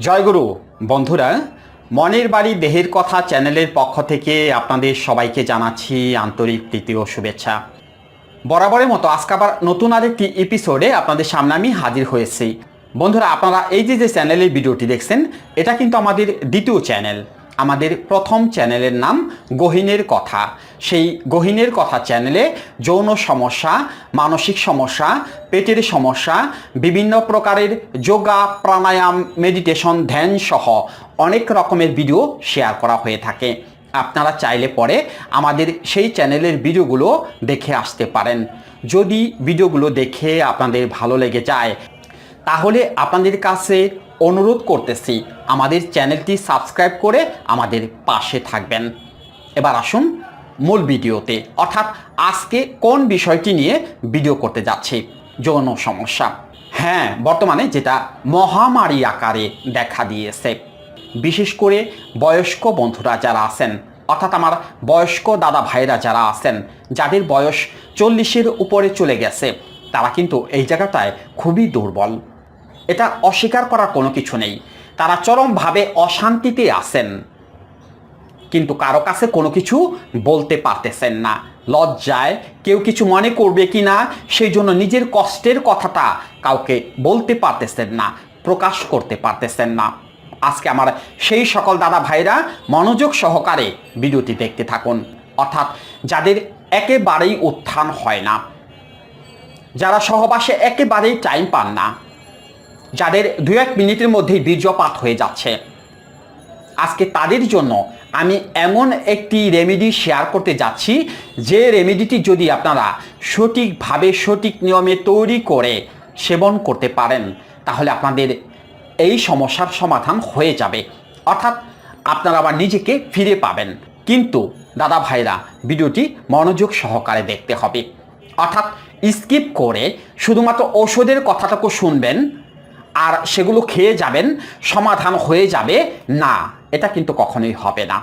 জয়গুরু, বন্ধুরা, মনের বাড়ি দেহের কথা চ্যানেলের পক্ষ থেকে আপনাদের সবাইকে জানাচ্ছি আন্তরিক প্রীতি ও শুভেচ্ছা। বরাবরের মতো আজকে আবার নতুন আরেকটি এপিসোডে আপনাদের সামনে আমি হাজির হয়েছি। বন্ধুরা, আপনারা এই যে যে চ্যানেলের ভিডিওটি দেখছেন, এটা কিন্তু আমাদের দ্বিতীয় চ্যানেল আমাদের প্রথম চ্যানেলের নাম গহিনের কথা। সেই গহিনের কথা চ্যানেলে যৌন সমস্যা, মানসিক সমস্যা, পেটের সমস্যা, বিভিন্ন প্রকারের যোগা, প্রাণায়াম, মেডিটেশন, ধ্যান সহ অনেক রকমের ভিডিও শেয়ার করা হয়ে থাকে। আপনারা চাইলে পরে আমাদের সেই চ্যানেলের ভিডিওগুলো দেখে আসতে পারেন। যদি ভিডিওগুলো দেখে আপনাদের ভালো লেগে যায়, তাহলে আপনাদের কাছে অনুরোধ করতেছি আমাদের চ্যানেলটি সাবস্ক্রাইব করে আমাদের পাশে থাকবেন। এবার আসুন মূল ভিডিওতে, অর্থাৎ আজকে কোন বিষয়টি নিয়ে ভিডিও করতে যাচ্ছি, যৌন সমস্যা। হ্যাঁ বর্তমানে যেটা মহামারী আকারে দেখা দিয়েছে। বিশেষ করে বয়স্ক বন্ধুরা যারা আছেন, অর্থাৎ আমার বয়স্ক দাদা ভাইরা যারা আছেন, যাদের বয়স চল্লিশের উপরে চলে গেছে, তারা কিন্তু এই জায়গাটায় খুবই দুর্বল। এটা অস্বীকার করার কোনো কিছু নেই। তারা চরমভাবে অশান্তিতে আছেন। কিন্তু কারও কাছে কোনো কিছু বলতে পারতেছেন না। লজ্জায় কেউ কিছু মনে করবে কি না, সেই জন্য নিজের কষ্টের কথাটা কাউকে বলতে পারতেছেন না, প্রকাশ করতে পারতেছেন না। আজকে আমার সেই সকল দাদা ভাইরা মনোযোগ সহকারে ভিডিওটি দেখতে থাকুন। অর্থাৎ যাদের একেবারেই উত্থান হয় না, যারা সহবাসে একেবারেই টাইম পান না যাদের দু এক মিনিটের মধ্যেই বীর্যপাত হয়ে যাচ্ছে। আজকে তাদের জন্য আমি এমন একটি রেমেডি শেয়ার করতে যাচ্ছি, যে রেমেডিটি যদি আপনারা সঠিকভাবে, সঠিক নিয়মে তৈরি করে সেবন করতে পারেন, তাহলে আপনাদের এই সমস্যার সমাধান হয়ে যাবে। অর্থাৎ আপনারা আবার নিজেকে ফিরে পাবেন। কিন্তু দাদা ভাইরা, ভিডিওটি মনোযোগ সহকারে দেখতে হবে। অর্থাৎ স্কিপ করে শুধুমাত্র ওষুধের কথাটুকু শুনবেন আর সেগুলো খেয়ে যাবেন, সমাধান হয়ে যাবে। না, এটা কিন্তু কখনোই হবে না।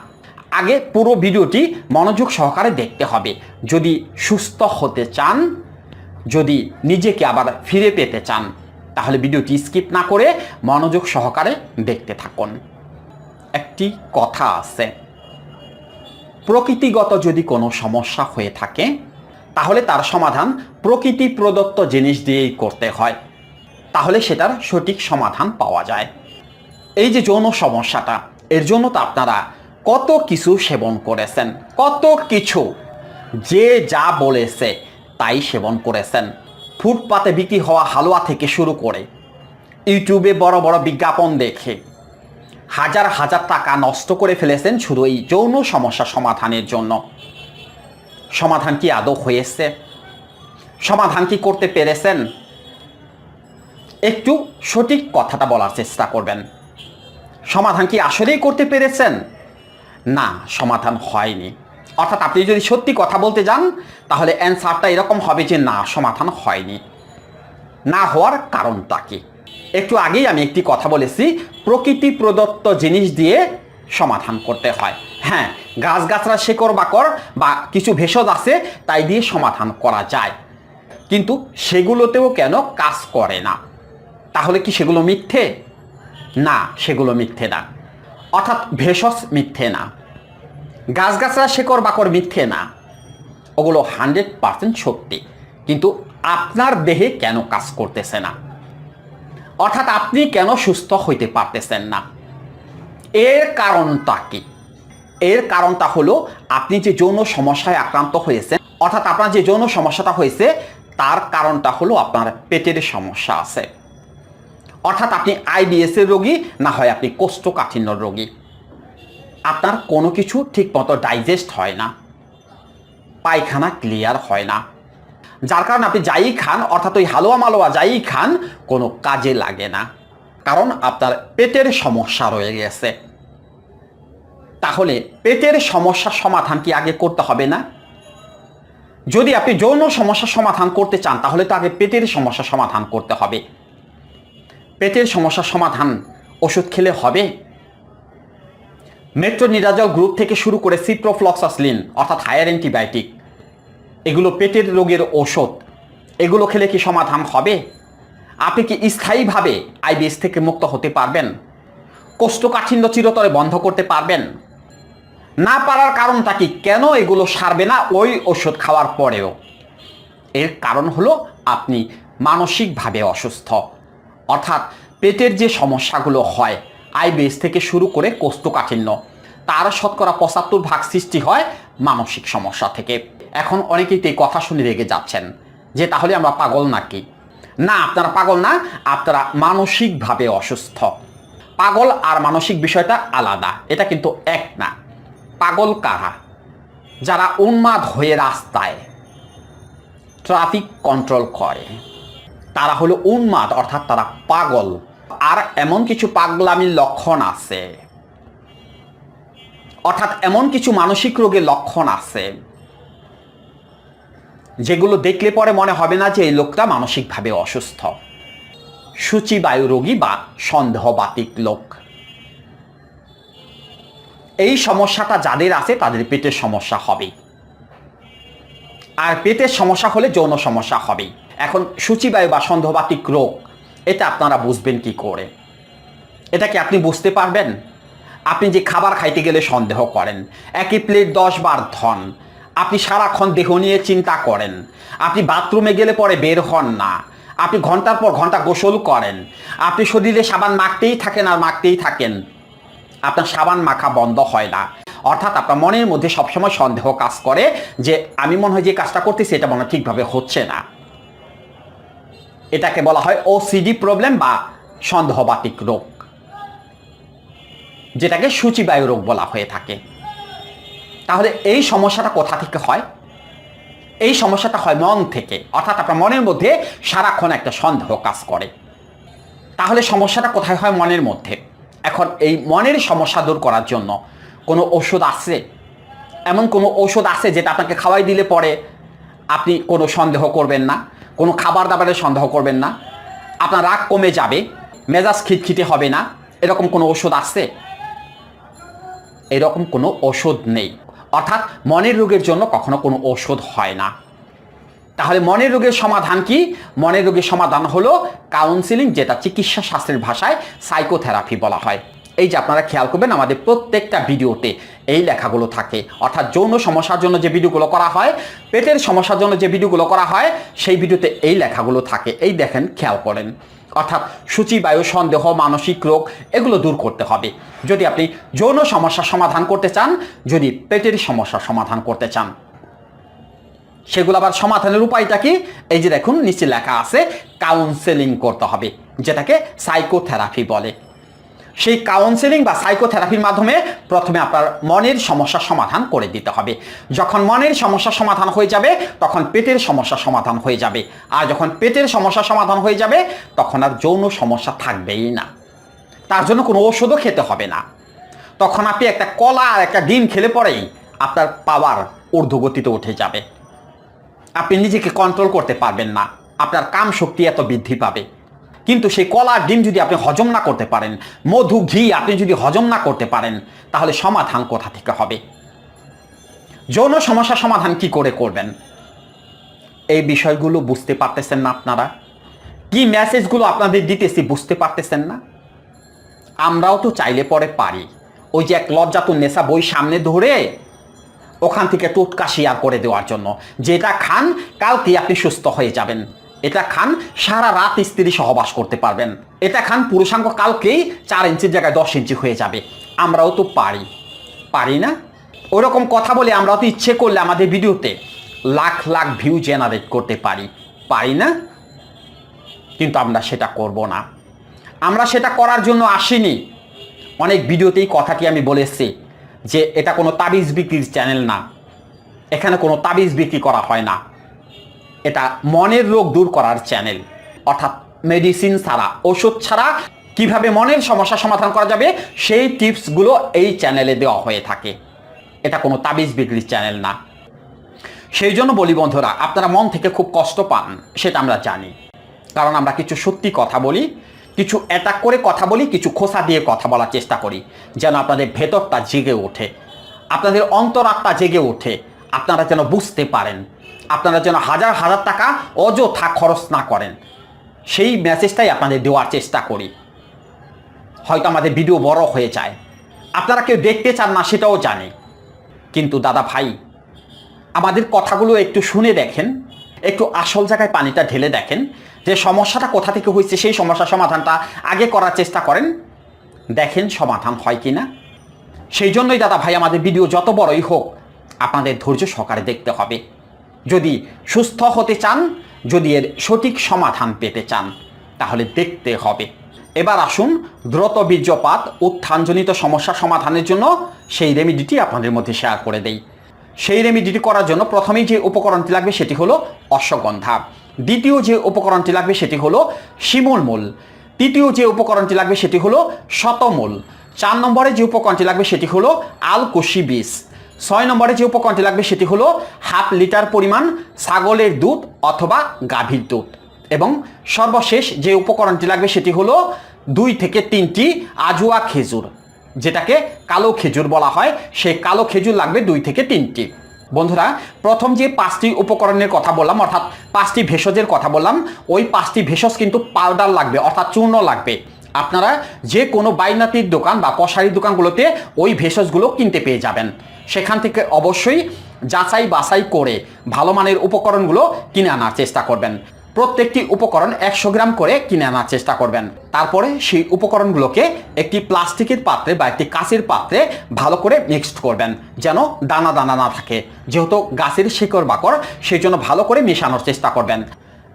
আগে পুরো ভিডিওটি মনোযোগ সহকারে দেখতে হবে। যদি সুস্থ হতে চান, যদি নিজেকে আবার ফিরে পেতে চান, তাহলে ভিডিওটি স্কিপ না করে মনোযোগ সহকারে দেখতে থাকুন। একটি কথা আছে। প্রকৃতিগত যদি কোনো সমস্যা হয়ে থাকে, তাহলে তার সমাধান প্রকৃতি প্রদত্ত জিনিস দিয়েই করতে হয়। তাহলে সেটার সঠিক সমাধান পাওয়া যায়। এই যে যৌন সমস্যাটা, এর জন্য তো আপনারা কত কিছু সেবন করেছেন, কত কিছু, যে যা বলেছে তাই সেবন করেছেন। ফুটপাতে বিক্রি হওয়া হালুয়া থেকে শুরু করে, ইউটিউবে বড় বড় বিজ্ঞাপন দেখে, হাজার হাজার টাকা নষ্ট করে ফেলেছেন শুধু এই যৌন সমস্যা সমাধানের জন্য। সমাধান কি আদৌ হয়েছে? সমাধান কি করতে পেরেছেন? একটু সঠিক কথাটা বলার চেষ্টা করবেন। সমাধান কি আসলেই করতে পেরেছেন? না, সমাধান হয়নি। অর্থাৎ আপনি যদি সত্যি কথা বলতে যান, তাহলে অ্যান্সারটা এরকম হবে যে না, সমাধান হয়নি। না হওয়ার কারণটা কি? একটু আগেই আমি একটি কথা বলেছি, প্রকৃতি প্রদত্ত জিনিস দিয়ে সমাধান করতে হয়। হ্যাঁ গাছগাছরা শেকড় বাকর বা কিছু ভেষজ আছে, তাই দিয়ে সমাধান করা যায়। কিন্তু সেগুলোতেও কেন কাজ করে না? তাহলে কি সেগুলো মিথ্যে? না, সেগুলো মিথ্যে না। অর্থাৎ ভেষজ মিথ্যে না। গাছগাছরা শেকড় বাকড় মিথ্যে না। ওগুলো হান্ড্রেড পার্সেন্ট সত্যি। কিন্তু আপনার দেহে কেন কাজ করতেছে না? অর্থাৎ আপনি কেন সুস্থ হইতে পারতেছেন না? এর কারণটা কি? এর কারণটা হলো, আপনি যে যৌন সমস্যায় আক্রান্ত হয়েছেন, অর্থাৎ আপনার যে যৌন সমস্যাটা হয়েছে, তার কারণটা হলো আপনার পেটের সমস্যা আছে। অর্থাৎ আপনি আইবিএস এর রোগী, না হয় আপনি কোষ্ঠকাঠিন্য রোগী। আপনার কোনো কিছু ঠিক মতো ডাইজেস্ট হয় না। পায়খানা ক্লিয়ার হয় না। যার কারণে আপনি যাই খান, অর্থাৎ ওই হালুয়া মালোয়া যাই খান, কোনো কাজে লাগে না। কারণ আপনার পেটের সমস্যা রয়ে গেছে। তাহলে পেটের সমস্যার সমাধান কি আগে করতে হবে না? যদি আপনি যৌন সমস্যার সমাধান করতে চান, তাহলে তো আগে পেটের সমস্যার সমাধান করতে হবে। পেটের সমস্যার সমাধান ওষুধ খেলে হবে? মেট্রো নিরাজল গ্রুপ থেকে শুরু করে সিট্রোফ্লক্সাসলিন অর্থাৎ হায়ার অ্যান্টিবায়োটিক, এগুলো পেটের রোগের ওষুধ এগুলো খেলে কি সমাধান হবে? আপনি কি স্থায়ীভাবে আইবিএস থেকে মুক্ত হতে পারবেন? কোষ্ঠকাঠিন্য চিরতরে বন্ধ করতে পারবেন? না পারার কারণটা কি? কেন এগুলো সারবে না ওই ওষুধ খাওয়ার পরেও? এর কারণ হলো আপনি মানসিকভাবে অসুস্থ। অর্থাৎ পেটের যে সমস্যাগুলো হয়, আইবিএস থেকে শুরু করে কোষ্ঠকাঠিন্য, তার শতকরা পঁচাত্তর ভাগ সৃষ্টি হয় মানসিক সমস্যা থেকে। এখন অনেকেই তো কথা শুনে রেগে যাচ্ছেন যে, তাহলে আমরা পাগল নাকি? না, আপনারা পাগল না, আপনারা মানসিকভাবে অসুস্থ। পাগল আর মানসিক বিষয়টা আলাদা, এটা কিন্তু এক না। পাগল কারা? যারা উন্মাদ হয়ে রাস্তায় ট্রাফিক কন্ট্রোল করে। তারা হলো উন্মাদ অর্থাৎ তারা পাগল। আর এমন কিছু পাগলামির লক্ষণ আছে। অর্থাৎ এমন কিছু মানসিক রোগের লক্ষণ আছে, যেগুলো দেখলে পরে মনে হবে না যে এই লোকটা মানসিকভাবে অসুস্থ। সূচিবায়ু রোগী বা সন্দেহবাতিক লোক। এই সমস্যাটা যাদের আছে, তাদের পেটের সমস্যা হবে আর পেটের সমস্যা হলে যৌন সমস্যা হবে এখন সূচিবায়ু বা সন্দেহবাতিক রোগ, এটা আপনারা বুঝবেন কি করে? এটা কি আপনি বুঝতে পারবেন? আপনি যে খাবার খাইতে গেলে সন্দেহ করেন, একই প্লেট দশ বার ধন, আপনি সারাক্ষণ দেহ নিয়ে চিন্তা করেন, আপনি বাথরুমে গেলে পরে বের হন না, আপনি ঘণ্টার পর ঘণ্টা গোসল করেন, আপনি শরীরে সাবান মাখতেই থাকেন আর মাখতেই থাকেন, আপনার সাবান মাখা বন্ধ হয় না। অর্থাৎ আপনার মনের মধ্যে সবসময় সন্দেহ কাজ করে যে, আমি মনে হয় যে কাজটা করতেছি, এটা মনে ঠিকভাবে হচ্ছে না। এটাকে বলা হয় ওসিডি প্রবলেম বা সন্দেহবাতিক রোগ, যেটাকে সূচিবায়ু রোগ বলা হয়ে থাকে। তাহলে এই সমস্যাটা কোথা থেকে হয়? এই সমস্যাটা হয় মন থেকে, অর্থাৎ আপনার মনের মধ্যে সারাক্ষণ একটা সন্দেহ কাজ করে। তাহলে সমস্যাটা কোথায় হয়? মনের মধ্যে। এখন এই মনের সমস্যা দূর করার জন্য কোনো ওষুধ আছে? এমন কোনো ওষুধ আছে যেটা আপনাকে খাওয়াই দিলে পরে আপনি কোনো সন্দেহ করবেন না? কোনো খাবার দাবারের সন্দেহ করবেন না। আপনার রাগ কমে যাবে, মেজাজ খিটখিটে হবে না। এরকম কোনো ওষুধ আছে? এরকম কোনো ওষুধ নেই। অর্থাৎ মনের রোগের জন্য কখনো কোনো ওষুধ হয় না। তাহলে মনের রোগের সমাধান কি? মনের রোগের সমাধান হলো কাউন্সিলিং যেটা চিকিৎসা শাস্ত্রের ভাষায় সাইকোথেরাপি বলা হয়। এই যে আপনারা খেয়াল করবেন আমাদের প্রত্যেকটা ভিডিওতে এই লেখাগুলো থাকে। অর্থাৎ যৌন সমস্যার জন্য যে ভিডিওগুলো করা হয়, পেটের সমস্যার জন্য যে ভিডিওগুলো করা হয়, সেই ভিডিওতে এই লেখাগুলো থাকে। এই দেখেন, খেয়াল করেন। অর্থাৎ সূচিবায়ু সন্দেহ, মানসিক রোগ, এগুলো দূর করতে হবে। যদি আপনি যৌন সমস্যার সমাধান করতে চান, যদি পেটের সমস্যার সমাধান করতে চান। সেগুলো আবার সমাধানের উপায়টা কি? এই যে দেখুন, নিচে লেখা আছে কাউন্সেলিং করতে হবে, যেটাকে সাইকোথেরাপি বলে। সেই কাউন্সেলিং বা সাইকোথেরাপির মাধ্যমে প্রথমে আপনার মনের সমস্যার সমাধান করে দিতে হবে। যখন মনের সমস্যার সমাধান হয়ে যাবে, তখন পেটের সমস্যা সমাধান হয়ে যাবে। আর যখন পেটের সমস্যা সমাধান হয়ে যাবে, তখন আর যৌন সমস্যা থাকবেই না। তার জন্য কোনো ওষুধও খেতে হবে না। তখন আপনি একটা কলা আর একটা ডিম খেলে পরেই আপনার পাওয়ার ঊর্ধ্বগতিতে উঠে যাবে। আপনি নিজেকে কন্ট্রোল করতে পারবেন না। আপনার কাম শক্তি এত বৃদ্ধি পাবে। কিন্তু সেই কলার ডিম যদি আপনি হজম না করতে পারেন, মধু, ঘি আপনি যদি হজম না করতে পারেন, তাহলে সমাধান কোথা থেকে হবে? যৌন সমস্যার সমাধান কি করে করবেন? এই বিষয়গুলো বুঝতে পারতেছেন না আপনারা? কি মেসেজগুলো আপনাদের দিতেছি বুঝতে পারতেছেন না? আমরাও তো চাইলে পরে পারি। ওই যে এক লজ্জাতুন নেশা বই সামনে ধরে ওখান থেকে টোটকা শেয়ার করে দেওয়ার জন্য। যেটা খান কালকে আপনি সুস্থ হয়ে যাবেন। এটা খান সারা রাত স্ত্রী সহবাস করতে পারবেন। এটা খান পুরুষাঙ্গ কালকেই চার ইঞ্চির জায়গায় দশ ইঞ্চি হয়ে যাবে। আমরাও তো পারি। পারি না? ওরকম কথা বলে আমরাও তো ইচ্ছে করলে আমাদের ভিডিওতে লাখ লাখ ভিউ জেনারেট করতে পারি। পারি না? কিন্তু আমরা সেটা করব না। আমরা সেটা করার জন্য আসিনি। অনেক ভিডিওতেই কথাটি আমি বলেছি যে এটা কোনো তাবিজ বিক্রির চ্যানেল না। এখানে কোনো তাবিজ বিক্রি করা হয় না। এটা মনের রোগ দূর করার চ্যানেল অর্থাৎ মেডিসিন ছাড়া, ওষুধ ছাড়া কীভাবে মনের সমস্যা সমাধান করা যাবে, সেই টিপসগুলো এই চ্যানেলে দেওয়া হয়ে থাকে। এটা কোনো তাবিজ বিক্রির চ্যানেল না। সেই জন্য বলি বন্ধুরা, আপনারা মন থেকে খুব কষ্ট পান, সেটা আমরা জানি। কারণ আমরা কিছু সত্যি কথা বলি, কিছু অ্যাটাক করে কথা বলি, কিছু খোসা দিয়ে কথা বলার চেষ্টা করি, যেন আপনাদের ভেতরটা জেগে ওঠে। আপনাদের অন্তরাত্মা জেগে ওঠে। আপনারা যেন বুঝতে পারেন আপনারা যেন হাজার হাজার টাকা অযথা খরচ না করেন। সেই মেসেজটাই আপনাদের দেওয়ার চেষ্টা করি। হয়তো আমাদের ভিডিও বড় হয়ে যায়। আপনারা কেউ দেখতে চান না, সেটাও জানি। কিন্তু দাদা ভাই, আমাদের কথাগুলো একটু শুনে দেখেন, একটু আসল জায়গায় পানিটা ঢেলে দেখেন, যে সমস্যাটা কোথা থেকে হয়েছে, সেই সমস্যার সমাধানটা আগে করার চেষ্টা করেন। দেখেন সমাধান হয় কি না সেই জন্যই দাদা ভাই, আমাদের ভিডিও যত বড়ই হোক, আপনাদের ধৈর্য সহকারে দেখতে হবে। যদি সুস্থ হতে চান, যদি এর সঠিক সমাধান পেতে চান, তাহলে দেখতে হবে। এবার আসুন দ্রুত বীর্যপাত, উত্থানজনিত সমস্যা সমাধানের জন্য সেই রেমিডিটি আপনাদের মধ্যে শেয়ার করে দেই। সেই রেমিডিটি করার জন্য প্রথমেই যে উপকরণটি লাগবে সেটি হলো অশ্বগন্ধা। দ্বিতীয় যে উপকরণটি লাগবে সেটি হলো শিমুল মূল। তৃতীয় যে উপকরণটি লাগবে সেটি হলো শতমূল। চার নম্বরে যে উপকরণটি লাগবে সেটি হলো আলকুশি বীজ। ছয় নম্বরে যে উপকরণটি লাগবে সেটি হলো হাফ লিটার পরিমাণ ছাগলের দুধ অথবা গাভীর দুধ। এবং সর্বশেষ যে উপকরণটি লাগবে সেটি হলো দুই থেকে তিনটি আজুয়া খেজুর, যেটাকে কালো খেজুর বলা হয়। সেই কালো খেজুর লাগবে দুই থেকে তিনটি। বন্ধুরা, প্রথম যে পাঁচটি উপকরণের কথা বললাম, অর্থাৎ পাঁচটি ভেষজের কথা বললাম, ওই পাঁচটি ভেষজ কিন্তু পাউডার লাগবে, অর্থাৎ চূর্ণ লাগবে। আপনারা যে কোনো বাইনাতির দোকান বা কষারি দোকানগুলোতে ওই ভেষজগুলো কিনতে পেয়ে যাবেন। সেখান থেকে অবশ্যই যাচাই বাছাই করে ভালো মানের উপকরণগুলো কিনে আনার চেষ্টা করবেন। প্রত্যেকটি উপকরণ একশো গ্রাম করে কিনে আনার চেষ্টা করবেন। তারপরে সেই উপকরণগুলোকে একটি প্লাস্টিকের পাত্রে বা একটি কাঁচের পাত্রে ভালো করে মিক্সড করবেন, যেন দানা দানা না থাকে। যেহেতু গাছের শিকড় বাকড় সেই জন্য ভালো করে মেশানোর চেষ্টা করবেন।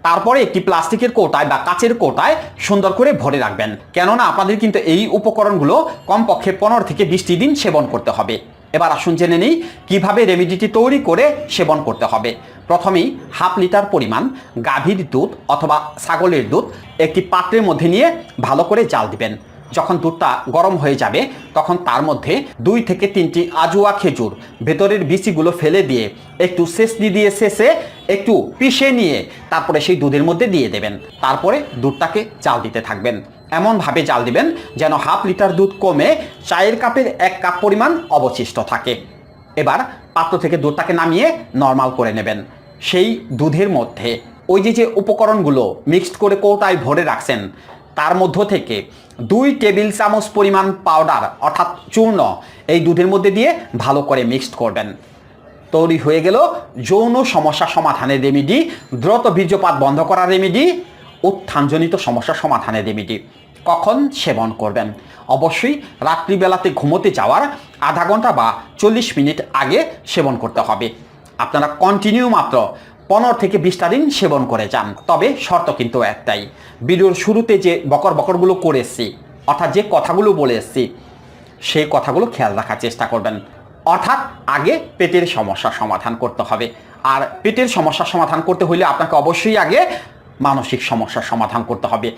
তারপরে একটি প্লাস্টিকের কোটায় বা কাচের কোটায় সুন্দর করে ভরে রাখবেন। কেননা আপনাদের কিন্তু এই উপকরণগুলো কমপক্ষে পনেরো থেকে বিশটি দিন সেবন করতে হবে। এবার আসুন জেনে নিই কীভাবে রেমিডিটি তৈরি করে সেবন করতে হবে। প্রথমেই হাফ লিটার পরিমাণ গাভীর দুধ অথবা ছাগলের দুধ একটি পাত্রের মধ্যে নিয়ে ভালো করে জাল দিবেন। যখন দুধটা গরম হয়ে যাবে, তখন তার মধ্যে দুই থেকে তিনটি আজুয়া খেজুর ভেতরের বিচিগুলো ফেলে দিয়ে একটু সেচনি দিয়ে শেষে একটু পিষে নিয়ে তারপরে সেই দুধের মধ্যে দিয়ে দেবেন। তারপরে দুধটাকে চাল দিতে থাকবেন। এমনভাবে জাল দিবেন যেন হাফ লিটার দুধ কমে চায়ের কাপের এক কাপ পরিমাণ অবশিষ্ট থাকে। এবার পাত্র থেকে দুধটাকে নামিয়ে নর্মাল করে নেবেন সেই দুধের মধ্যে। ওই যে যে উপকরণগুলো মিক্সড করে কৌটায় ভরে রাখছেন তার মধ্য থেকে দুই টেবিল চামচ পরিমাণ পাউডার অর্থাৎ চূর্ণ, এই দুধের মধ্যে দিয়ে ভালো করে মিক্সড করবেন। তৈরি হয়ে গেল যৌন সমস্যা সমাধানের রেমিডি দ্রুত বীর্যপাত বন্ধ করার রেমিডি উত্থানজনিত সমস্যা সমাধানের রেমিডি কখন সেবন করবেন? অবশ্যই রাত্রিবেলাতে ঘুমোতে যাওয়ার আধা ঘণ্টা বা চল্লিশ মিনিট আগে সেবন করতে হবে। আপনারা কন্টিনিউ মাত্র পনেরো থেকে বিশটা দিন সেবন করে যান। তবে শর্ত কিন্তু একটাই। ভিডিওর শুরুতে যে বকর বকরগুলো করে এসছি, অর্থাৎ যে কথাগুলো বলে এসছি সেই কথাগুলো খেয়াল রাখার চেষ্টা করবেন। অর্থাৎ আগে পেটের সমস্যা সমাধান করতে হবে। আর পেটের সমস্যা সমাধান করতে হলে আপনাকে অবশ্যই আগে মানসিক সমস্যা সমাধান করতে হবে।